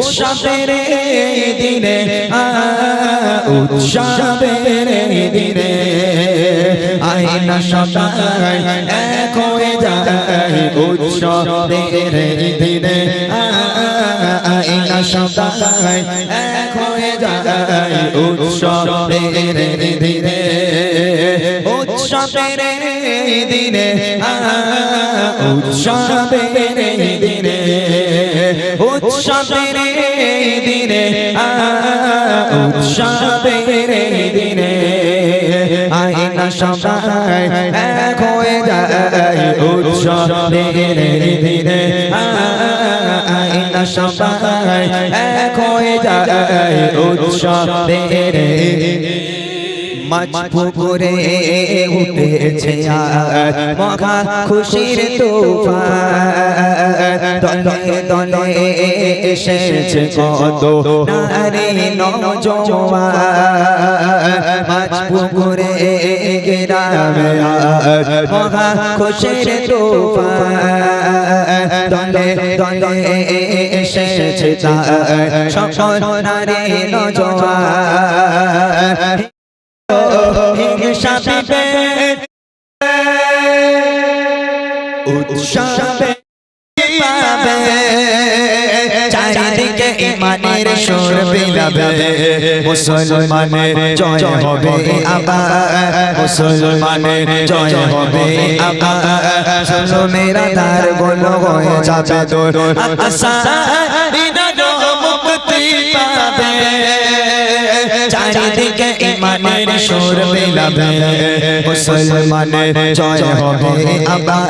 উৎসবের দিনে উৎসবের দিনে আইনা সবাই যায় উৎসবের দিনে আইনা সবাই যায় উৎসবের দিনে। উৎসবের দিনে উৎসবের দিনে, উৎসবের উৎসবের দিনে আইনা সবাই এক হয়ে যায় উৎসবের দিনে আ, আইনা সবাই এক হয়ে যায় উৎসবের মাছ পুকুরে উঠেছে মহা খুশির তুফান। দলে দলে এসেছে কত নারী নজওয়ান। মাছ পুকুরে গ্রামে মহা খুশির তুফান। দলে দলে এসেছে সকল নারী নজওয়ান। হিংসাবে উৎসবে পাবে চারিদিকে ইমানের সুর বিলাবে। মুসলমানের জয় হবে আবার। মুসলমানের জয় হবে আবার। মেরা তার বল হয়ে যাবে তোর আশা চারিদিকে ইমানের সুর বিলাবে মুসলমানের জয় হবে আবার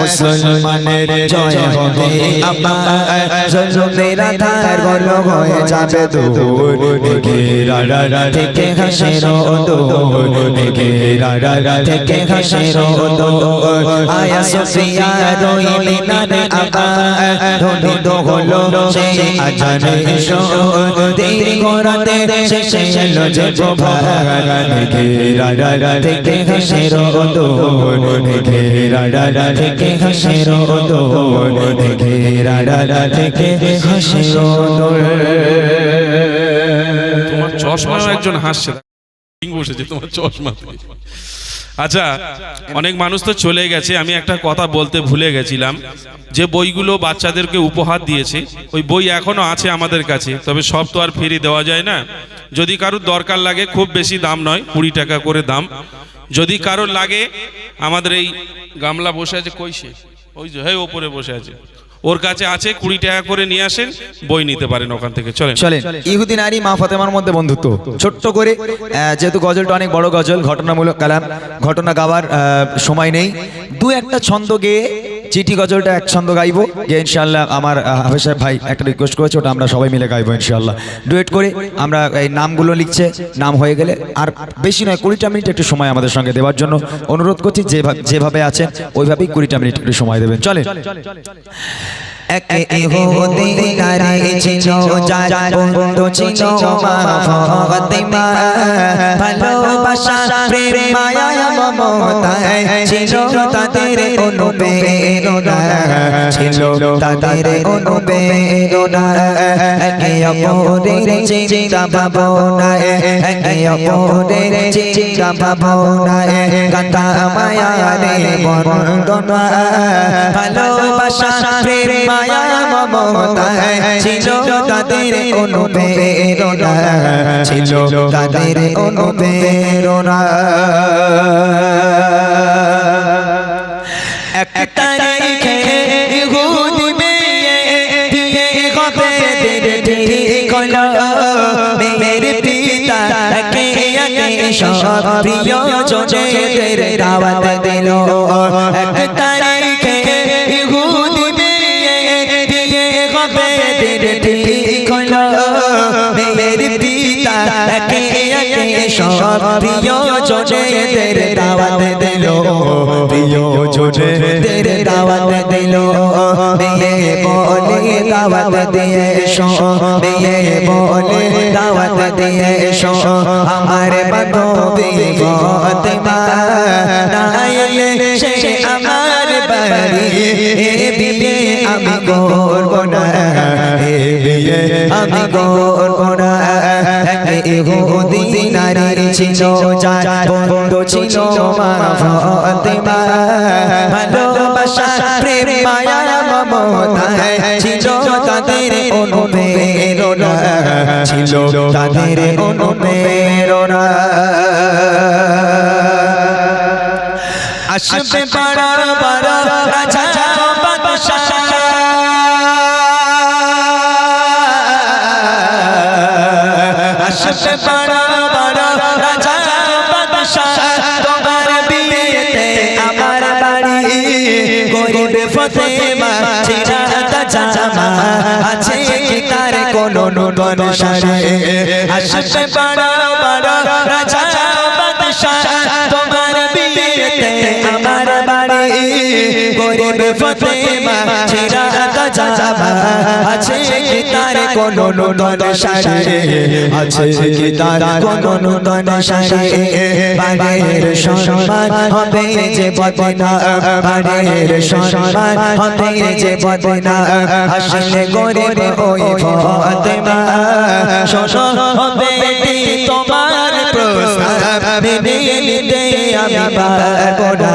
মুসলমানের জয় হবে আবার জলমেরা ধার গল হয়ে যাবে দূর ঘেরা রারা থেকে হাসের দূর ঘেরা থেকে হাসের দূর আয়া সোফিয়া রইলি না রে আবার হলো সেই আজানে দেরি করাতে শেষে এলো যে প্রভাত ঘেরা রারা থেকে হাসের দূর ঘেরা থেকে হাসের ঘেরা থেকে হাসের তোমার চশমাও একজন হাসছে বসেছে তোমার চশমা আচ্ছা অনেক মানুষ তো চলে গেছে, আমি একটা কথা বলতে ভুলে গেছিলাম, যে বইগুলো বাচ্চাদেরকে উপহার দিয়েছে, ওই বই এখনও আছে আমাদের কাছে, তবে সব তো আর ফিরে দেওয়া যায় না। যদি কারোর দরকার লাগে, খুব বেশি দাম নয়, কুড়ি টাকা করে দাম। যদি কারোর লাগে, আমাদের এই গামলা বসে আছে কইসে ওই যে হ্যাঁ ওপরে বসে আছে। ওর কাছে আছে কুড়ি টাকা করে নিয়ে আসেন, বই নিতে পারেন ওখান থেকে। চলেন। চলেন। ইহুদিন নারী মা ফাতেমার মধ্যে বন্ধুত্ব। ছোট্ট করে যেহেতু গজলটা অনেক বড় গজল, ঘটনামূলক কালাম, ঘটনা গাওয়ার সময় নেই। দু একটা ছন্দ গেয়ে চিঠি গজলটা এক ছন্দ গাইবো। যে ইনশাল্লাহ আমার হাফেজ সাহেব ভাই একটা রিকোয়েস্ট করেছে, ওটা আমরা সবাই মিলে গাইবো ইনশাল্লাহ ডুয়েট করে আমরা এই নামগুলো লিখছে, নাম হয়ে গেলে। আর বেশি নয়, কুড়িটা মিনিট একটু সময় আমাদের সঙ্গে দেওয়ার জন্য অনুরোধ করছি যেভাবে যেভাবে আছেন, ওইভাবেই কুড়িটা মিনিট একটু সময় দেবেন। চলেন। এক ইহুদি নারী ছিল যার বন্ধু ছিল মা ফাতেমা ভালোবাসা প্রেম মায়া মমতায় ছিল ভালোবাসা প্রেম মায়া মমতায় ছিল তাদের অনুপ্রেরণা, ছিল তাদের অনুপ্রেরণা। এক তারিখে ইহুদি মেয়ে বিয়ে হবে ঠিক হলো মেয়ের পিতা একে সব প্রিয় জনের দাওয়াত দিল। এক বিয়ে ঠিক হলো। মেয়ের পিতা একে একে সব প্রিয় দাওয়াত দিল। প্রিয় দাওয়াত দিল। মেয়ে বলে দাওয়াত দিয়ে এসো। মেয়ে বলে দাওয়াত দিয়ে এসো। আমার বান্ধবী ফাতেমা না সে আমার বাড়ি। বিয়ে আমি করব না বিয়ে গোনা ইহুদি নারী ছিল, যার বন্ধু ছিল মা ফাতেমা। ভালোবাসা, প্রেম, মায়া মমতায় ছিল তাদের অনুপ্রেরণা। ছিল তাদের অনুপ্রেরণা। আসবে বড় বড় রাজা আসবে বড় বড় রাজা বাদশাহ তোমার বিয়েতে আমার বাড়ি গরিব ফতেমা ছিড়া জামা আছে কি তার কোনো নূতন সারে আসবে বড় বড় রাজা বাদশাহ তোমার বিয়েতে আমার বাড়ি গরিব ফতেমা ছিড়া জামা কোনো নূতন সারে আছে কি তার কোনো নূতন সারে বাড়ির সম্মান হবে যে বদনা বাড়ির সম্মান হবে যে বদনা আসলে গরিব ওই ফতেমা শোনো হবে তোমার প্রস্তাব মেনে নিতে আমি পারব না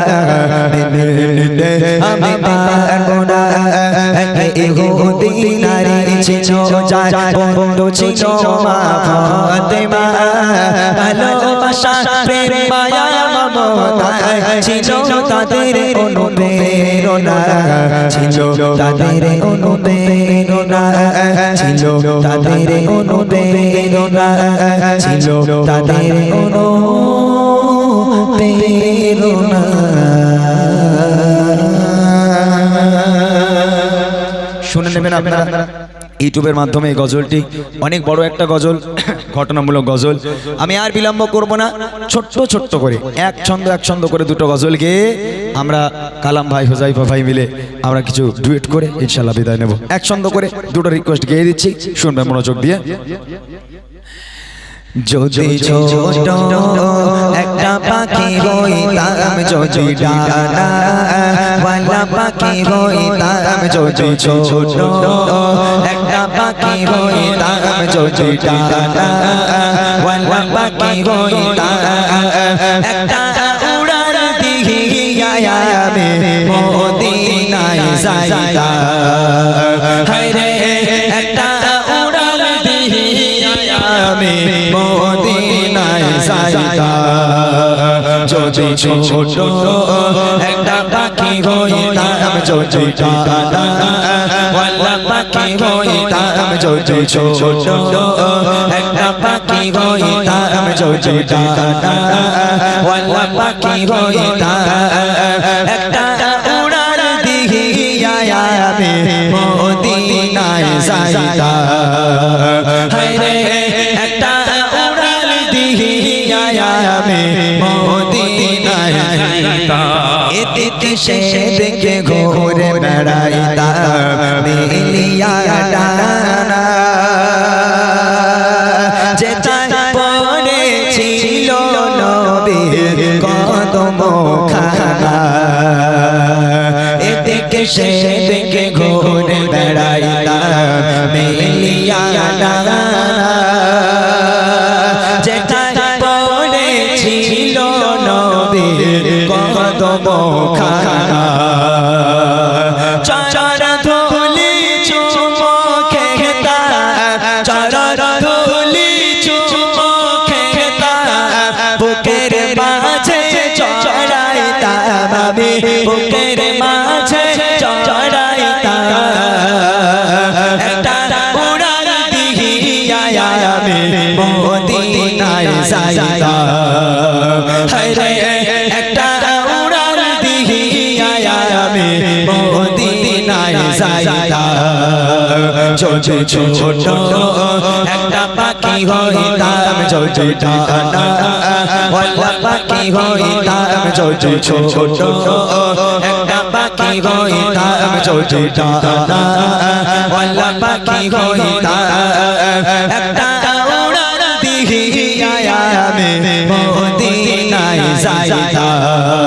মেনে নিতে আমি পারব না ইহুদি নারী ছিল যার বন্ধু ছিল মা ফাতেমা ভালোবাসা প্রেম মায়া মমতা ছিল তাদের অনুপ্রেরণা ছিল তাদের অনুপ্রেরণা ছিল তাদের অনুপ্রেরণা ছিল তাদের অনুপ্রেরণা। শুনে নেবেন আপনারা। ইউটিউবের মাধ্যমে এই গজলটি, অনেক বড় একটা গজল, ঘটনামূলক গজল। আমি আর বিলম্ব করব না, ছোট্ট ছোট্ট করে, এক ছন্দ এক ছন্দ করে দুটো গজল গেয়ে আমরা কালাম ভাই, হোজাইফা ভাই মিলে আমরা কিছু ডুয়েট করে ইনশাল্লাহ বিদায় নেব। এক ছন্দ করে দুটো রিকোয়েস্ট গেয়ে দিচ্ছি, শুনবেন মনোযোগ দিয়ে। যদি ছোট একটা পাখি হইতাম যদি ডানা পাখি হইতাম যদি ছোট পাখি হইতাম যদি ডানা ওয়ালা পাখি হইতাম একটা উড়ার দিহিয়া আমি মদিনায় যাইতাম হায়রে একটা উড়ার দিহিয়া আমি মদিনায় যাইতাম যদি ছোট, একটা পাখি হইতাম যদি হইতাম যদি ছোট একটা পাখি হইতাম যদি ওয়ালা পাখি হইতাম একটা উড়ার দিহিয়া আমি মদিনায় যাইতাম হায়রে একটা উড়াল দিহিয়া আমি মদিনায় যাইতাম এতে সে দেখে এদিকে ছোট। একটা পাখি হইতাম ডানা ওয়ালা পাখি হইতাম যদি ছোট। একটা পাখি হইতাম ডানা ওয়ালা পাখি হইতাম একটা উড়ার দিহিয়া আমি মদিনায় যাইতাম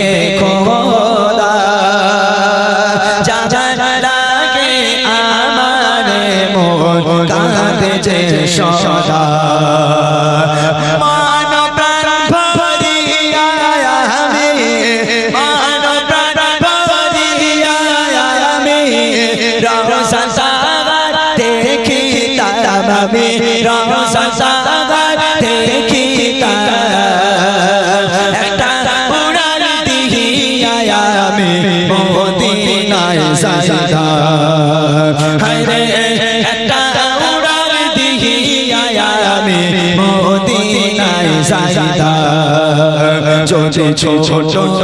কাঁদে যে সদা মান ছোট ছোট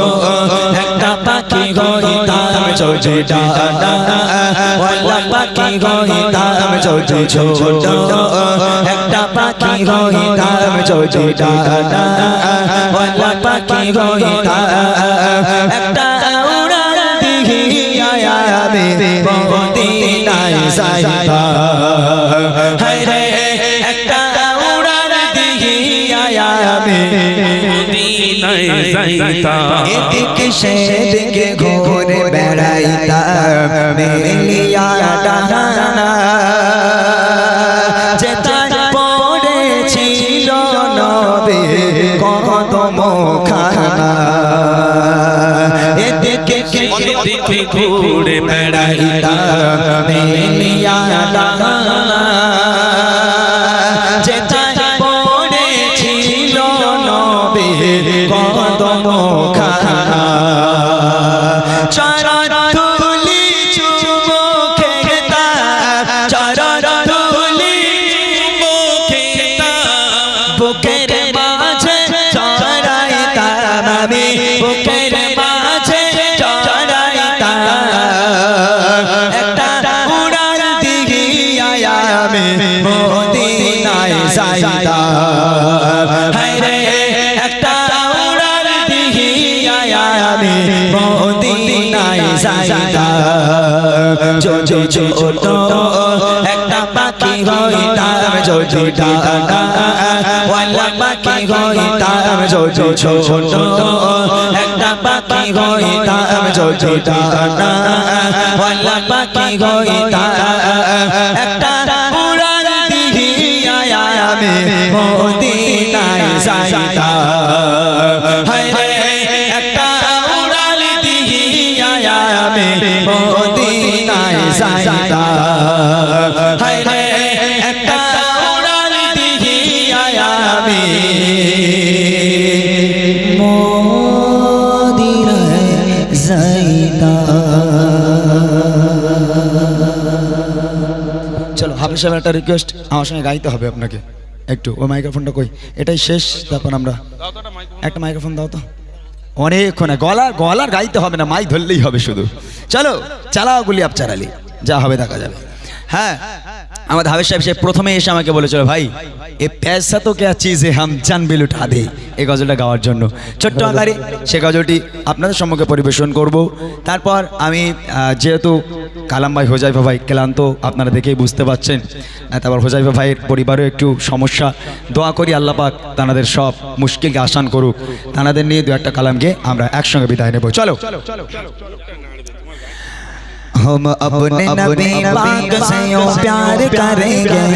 একটা পাখি হইতাম ছোট ডানা ওয়ালা পাখি হইতাম ছোট ছোট একটা পাখি হইতাম ছোট ডানা ওয়ালা পাখি হইতাম একটা উড়াল দিহিয়া আমি মদিনায় সাইদা হায়রে যাইতাম এদিকে সেদিকে ঘুরে বেড়াইতাম। মেলিয়া ডানা যেতায় পড়েছিল নবে কত খানা এদিকে এদিকে ঘুরে ছোট ছোট একটা পাখি হইতাম ছোট ডানা ওয়ালা পাখি হইতাম ছোট ছোট, একটা পাখি হইতাম ছোট ডানা ওয়ালা পাখি হইতাম একটা সাহেব একটা রিকোয়েস্ট আমার সঙ্গে গাইতে হবে আপনাকে। একটু, ওই মাইক্রোফোনটা কই? এটাই শেষ, তারপর আমরা একটা মাইক্রোফোন দাও তো। অনেকক্ষণ গলা গলার গাইতে হবে না, মাই ধরলেই হবে শুধু। চলো, চালাও গুলি আপ চালালি, যা হবে দেখা যাবে। হ্যাঁ আমার হাবিজ সাহেব, সে প্রথমে এসে আমাকে বলেছিল, ভাই, এ পেসা তো কেয়া চিজ এ হাম চান লুটা দে। এই গজলটা গাওয়ার জন্য। ছোট্ট আকারে সে গজলটি আপনাদের সম্মুখে পরিবেশন করব। তারপর আমি যেহেতু কালাম ভাই, হোজাইফা ভাই ক্লান্ত, আপনারা দেখেই বুঝতে পারছেন তারপর হোজাইফা ভাইয়ের পরিবারও একটু সমস্যা। দোয়া করি আল্লাপাক তানাদের সব মুশকিলকে আসান করুক। তানাদের নিয়ে দু একটা কালামকে আমরা একসঙ্গে বিদায় নেব। চলো চলো চলো। हम अपने नबी पाक से प्यार करेंगे।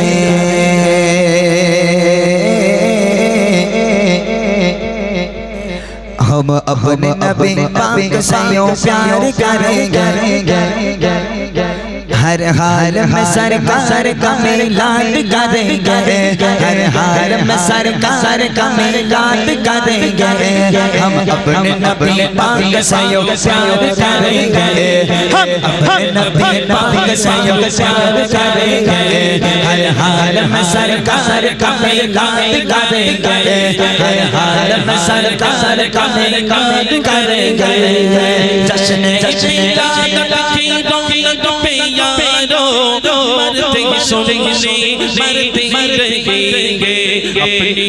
हम अपने नबी पाक से प्यार करेंगे। हर हाल में सरकार का मिलाद करेंगे। हर हाल में सरकार का मिलाद करेंगे हम अपने नबी पाक से यूँ प्यार करेंगे। हम अपने नबी पाक से यूँ प्यार करेंगे। हर हाल में सरकार का मिलाद करेंगे। हर हाल में सरकार का मिलाद करेंगे। जश्न जश्न सुनेंगे मरते रहेंगे। अपनी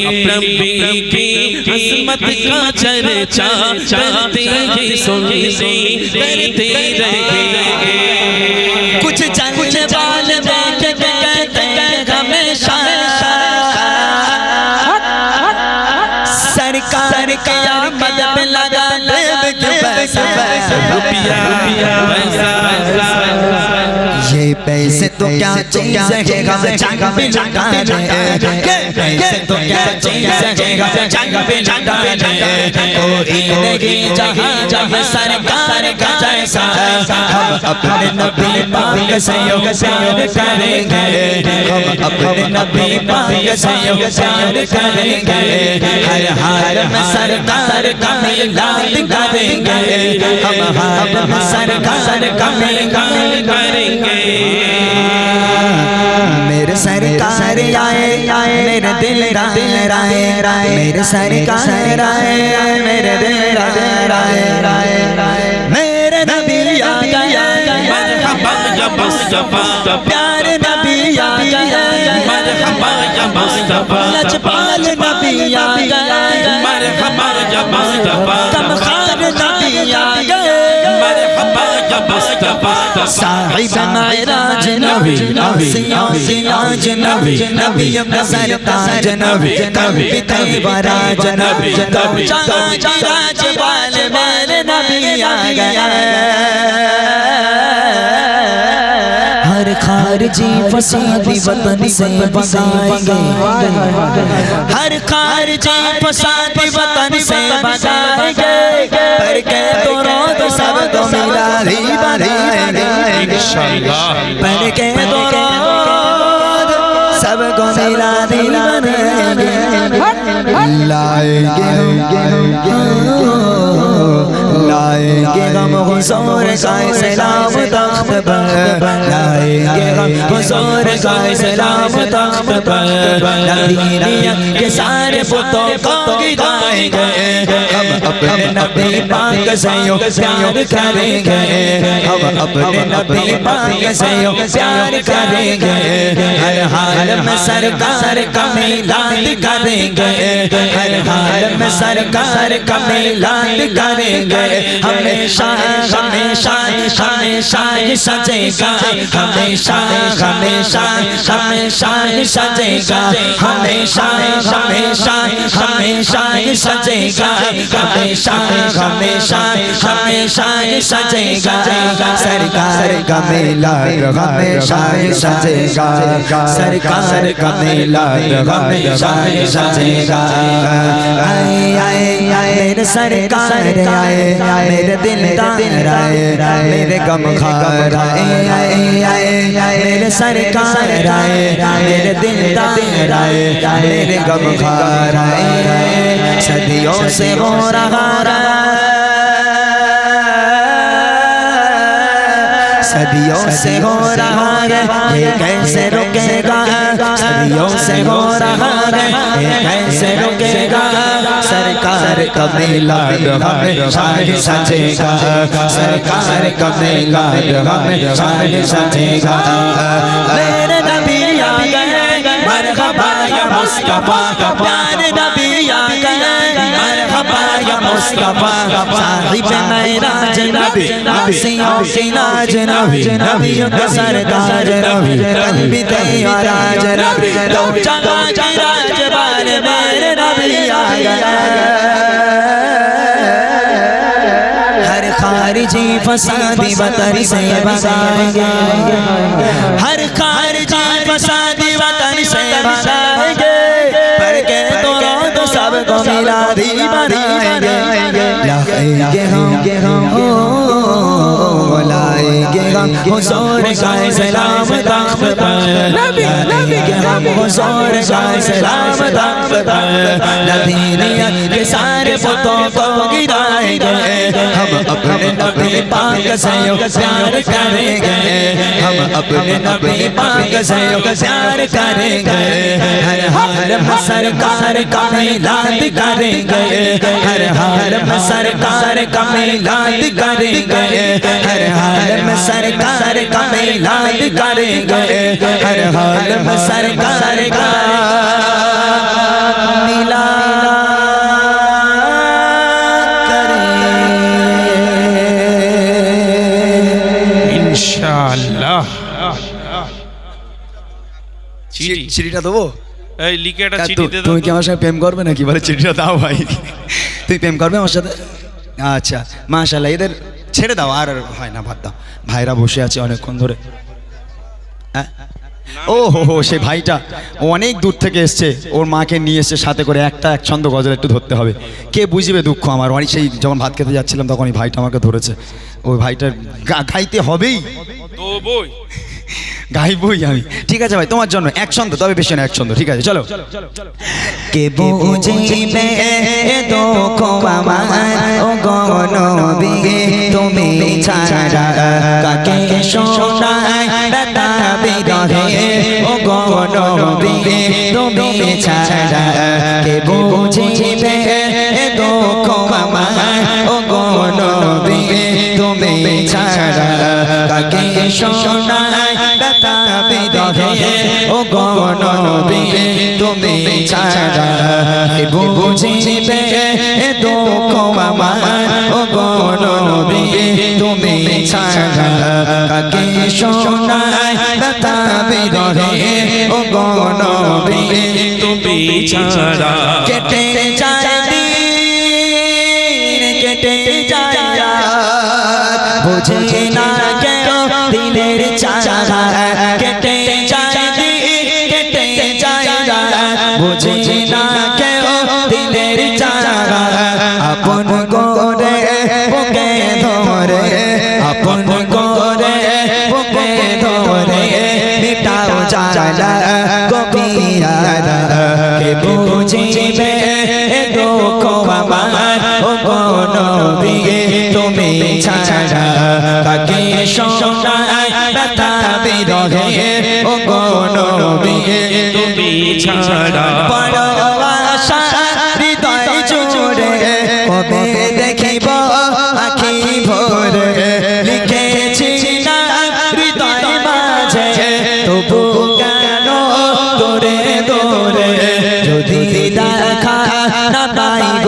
की अजमत का चर्चा करते ही सुनेंगे करते रहेंगे। कुछ जंगल बाल बैठ हमेशा। सरकार का मद पे लगा रुपया रुपया पैसा तो क्या चीज़ है जंग में पैसे तो क्या चीज़ है जंग में कोई नहीं जहाँ जहाँ सरकार का जैसा हम अपने नबी पाक से योग प्यार करेंगे हम अपने नबी पाक से योग प्यार करेंगे हर हाल में सरकार का मिलाद करेंगे हम हाल में सरकार का मिलाद करेंगे मेरे सरकार आए मेरे दिल राय राय मेरे सरकार आए मेरे दिल राय राय मेरे नबी आ गया मरहबा या मुस्तफा प्यार नबी आ गया मरहबा या मुस्तफा लजपाल नबी आ गया मरहबा या मुस्तफा صاحب معراج نبی اوسیوں سے آج نبی نبی اپنا سرتاج نبی تبی تیبا راج نبی جہاں جی راج بال بال نبی آگیا ہر خارجی فسادی وطن سے بسائیں گے ہر خارجی فسادی وطن سے بسائیں گے پر کہ تو শব্দ মিলালি বানায় ইনশাআল্লাহ। পড় কে দরাদ সব গো মিলালি বানায় লায়েগে লায়েগে গম হুজুর কায় সালাম তখত پر লায়েগে গম হুজুর কায় সালাম তখত پر نبی نیت کے سارے بتوں کو گائیں گے अपने नबी पाक से यो प्यार करेंगे हम अपने नबी पाक से यो प्यार करेंगे हर हाल में सरकार का मिलाद करेंगे हर हाल में सरकार का मिलाद करेंगे हमेशा हमेशा हमेशा ही सजेगा हमेशा हमेशा हमेशा ही सजेगा हमेशा हमेशा हमेशा ही सजेगा हमेशा हमेशा हमेशा ही सजेगा सरकार का मेला हमेशा ही सजेगा सरकार का मेला हमेशा ही सजेगा आए आए आए मेरे सरकार आए मेरे दिलदार आए मेरे गम खार आए आए आए मेरे सरकार आए मेरे दिलदार आए मेरे गम खार आए सदियों से हो रहा सदियों से हो रहा है ये कैसे रुकेगा सदियों से हो रहा है ये कैसे रुकेगा सरकार का मिलाद हमेशा ही सजेगा सरकार का मिलाद हमेशा ही सजेगा मेरे नबी आ गए मरहबा या मुस्तफा का प्यार नबी आ गए मरहबा या मुस्तफा साहिब महराज नबी आसियों की लाज नबी नबियों का सरदार नबी कल्बी तैयाराज नबी तो जगा की राज बार मेरे नबी आ गया हर खारिजी फसादी वतन से भगाएंगे हर खारिजी फसादी वतन से भगाएंगे मिला दी बनाएंगे लाएंगे हम ओ लाएँगे हम हुजूर का सलाम लाएँगे हम हुजूर का सलाम तख्त नदीनियत के सारे को गिराएँगे। हम अपने नबी पाक से प्यार करेंगे। हम अपने नबी पाक से प्यार करेंगे। हर हाल में सरकार का मिलाद करेंगे। हर हाल में सरकार का मिलाद करेंगे। हर हाल में सर सरकार का मिलाद करेंगे हर हाल में सरकार का मिलाद ইনশাআল্লাহ চিঠি চিঠিটা দেবো এই লিখে একটা তা চিঠি তু- দে তুমি দাও কি আমার সাথে প্রেম করবে নাকি বলে চিঠিটা দাও ভাই তুই প্রেম করবে আমার সাথে আচ্ছা মাশাল্লাহ এদের ছেড়ে দাও, আর হয় না, বাদ দাও। ভাইরা বসে আছে অনেকক্ষণ ধরে। হ্যাঁ? ও হো হো, সেই ভাইটা। অনেক দূর থেকে এসছে। ওর মাকে নিয়ে এসছে সাথে করে একটা, এক ছন্দ গজল একটু ধরতে হবে। কে বুঝবে দুঃখ আমার? অনেক সেই যখন ভাত খেতে যাচ্ছিলাম, তখন ওই ভাইটা আমাকে ধরেছে। ওই ভাইটার গাইতে হবেই। গাইবই আমি। ঠিক আছে ভাই, তোমার জন্য এক ছন্দ, তবে বেশি না এক ছন্দ, ঠিক আছে, চলো। কে বুঝিবে দুঃখ আমার? ও গনবি তুমি ছাড়া কাকে শোনায়? ব্যথা বিরহে, ও গনবি তুমি ছাড়া কে বুঝিবে দুঃখ আমার? ও গনবি তুমি ছাড়া কাকে শোনায়? তুমি ছাড়া বুঝিবে? দুঃখ আমার, ও গনবি তুমি ছাড়া কাকে শোনায়? ব্যথা বিরহে, ও গনবি তুমি ছাড়া vou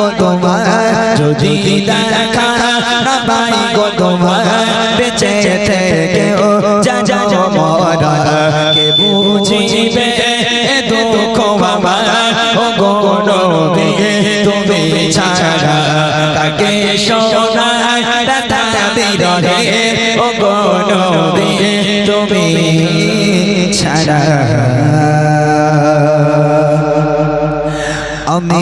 গো তোমার যদি দেখা না পাই গো তোমার বেঁচে থেকেও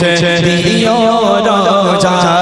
পৌঁছে দিও রোজায়